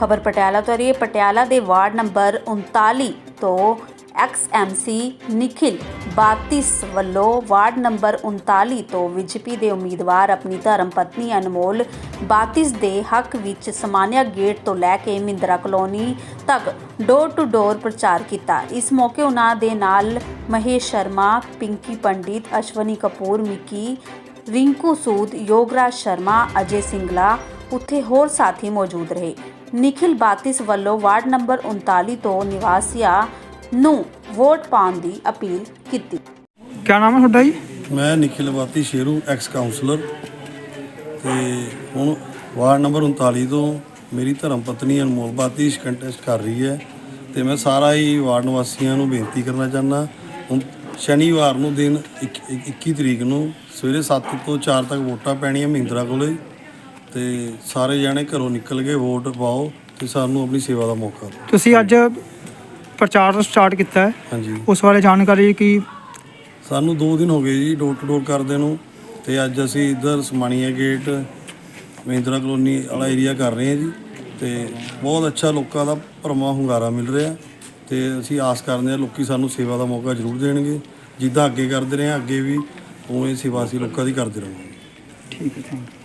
ਖਬਰ ਪਟਿਆਲਾ ਤੋਂ ਆ ਰਹੀ ਹੈ। ਪਟਿਆਲਾ ਦੇ ਵਾਰਡ ਨੰਬਰ 39 ਤੋਂ ਐਕਸਐਮਸੀ ਨਿਖਿਲ 32 ਵੱਲੋਂ ਵਾਰਡ ਨੰਬਰ 39 ਤੋਂ ਬੀਜੇਪੀ ਦੇ ਉਮੀਦਵਾਰ ਆਪਣੀ ਧਰਮ ਪਤਨੀ ਅਨਮੋਲ 32 ਦੇ ਹੱਕ ਵਿੱਚ ਸਮਾਨਿਆ ਗੇਟ ਤੋਂ ਲੈ ਕੇ ਮਿੰਦਰਾ ਕਲੋਨੀ ਤੱਕ ਡੋਰ ਟੂ ਡੋਰ ਪ੍ਰਚਾਰ ਕੀਤਾ। ਇਸ ਮੌਕੇ ਉਹਨਾਂ ਦੇ ਨਾਲ ਮਹੇਸ਼ ਸ਼ਰਮਾ, ਪਿੰਕੀ ਪੰਡਿਤ, ਅਸ਼ਵਨੀ ਕਪੂਰ, ਮਿੱਕੀ ਰਿੰਕੂ ਸੂਦ, ਯੋਗਰਾਜ ਸ਼ਰਮਾ, ਅਜੇ ਸਿੰਗਲਾ ਉੱਥੇ ਹੋਰ ਸਾਥੀ ਮੌਜੂਦ ਰਹੇ। ਨikhil 32 ਵੱਲੋਂ ਵਾਰਡ ਨੰਬਰ 39 ਤੋਂ ਨਿਵਾਸੀਆਂ ਨੂੰ ਵੋਟ ਪਾਉਣ ਦੀ ਅਪੀਲ ਕੀਤੀ। ਕਿਆ ਨਾਮ ਹੈ ਤੁਹਾਡਾ ਜੀ? ਮੈਂ ਨਿਖਿਲ ਬਾਤੀ ਸ਼ੇਰੂ ਐਕਸ ਕਾਉਂਸਲਰ ਤੇ ਹੁਣ ਵਾਰਡ ਨੰਬਰ 39 ਤੋਂ ਮੇਰੀ ਧਰਮ ਪਤਨੀ ਅਨਮੋਲ ਬਾਤੀ ਕੰਟੈਸਟ ਕਰ ਰਹੀ ਹੈ। ਤੇ ਮੈਂ ਸਾਰਾ ਹੀ ਵਾਰਡ ਨਿਵਾਸੀਆਂ ਨੂੰ ਬੇਨਤੀ ਕਰਨਾ ਚਾਹੁੰਦਾ। ਹੁਣ ਸ਼ਨੀਵਾਰ ਨੂੰ ਦਿਨ ਇੱਕ- ਇੱਕ- 21 ਤਰੀਕ ਨੂੰ ਸਵੇਰੇ 7 ਤੋਂ 4 ਤੱਕ ਵੋਟਾਂ ਪੈਣੀਆਂ ਮਹਿੰਦਰਾ ਕੋਲੇ। ਤੇ ਸਾਰੇ ਜਣੇ ਘਰੋਂ ਨਿਕਲ ਕੇ ਵੋਟ ਪਾਓ ਤੇ ਸਾਨੂੰ ਆਪਣੀ ਸੇਵਾ ਦਾ ਮੌਕਾ ਦਿਓ। ਤੁਸੀਂ ਅੱਜ ਪ੍ਰਚਾਰ ਸਟਾਰਟ ਕੀਤਾ ਹੈ। ਹਾਂਜੀ। ਉਸ ਬਾਰੇ ਜਾਣਕਾਰੀ ਕੀ? ਸਾਨੂੰ 2 ਦਿਨ ਹੋ ਗਏ ਜੀ ਡੋਰ ਟੂ ਡੋਰ ਕਰਦੇ ਨੂੰ ਤੇ ਅੱਜ ਅਸੀਂ ਇੱਧਰ ਸਮਾਣੀਆ ਗੇਟ ਮਹਿੰਦਰਾ ਕਲੋਨੀ ਵਾਲਾ ਏਰੀਆ ਕਰ ਰਹੇ ਹਾਂ ਜੀ ਤੇ ਬਹੁਤ ਅੱਛਾ ਲੋਕਾਂ ਦਾ ਭਰਮਾ ਹੁੰਗਾਰਾ ਮਿਲ ਰਿਹਾ ਤੇ ਅਸੀਂ ਆਸ ਕਰਦੇ ਹਾਂ ਲੋਕੀ ਸਾਨੂੰ ਸੇਵਾ ਦਾ ਮੌਕਾ ਜ਼ਰੂਰ ਦੇਣਗੇ। ਜਿੱਦਾਂ ਅੱਗੇ ਕਰਦੇ ਰਹੇ ਹਾਂ ਅੱਗੇ ਵੀ ਉਵੇਂ ਸੇਵਾ ਅਸੀਂ ਲੋਕਾਂ ਦੀ ਕਰਦੇ ਰਹਾਂਗੇ। ਠੀਕ ਹੈ ਥੈਂਕ ਯੂ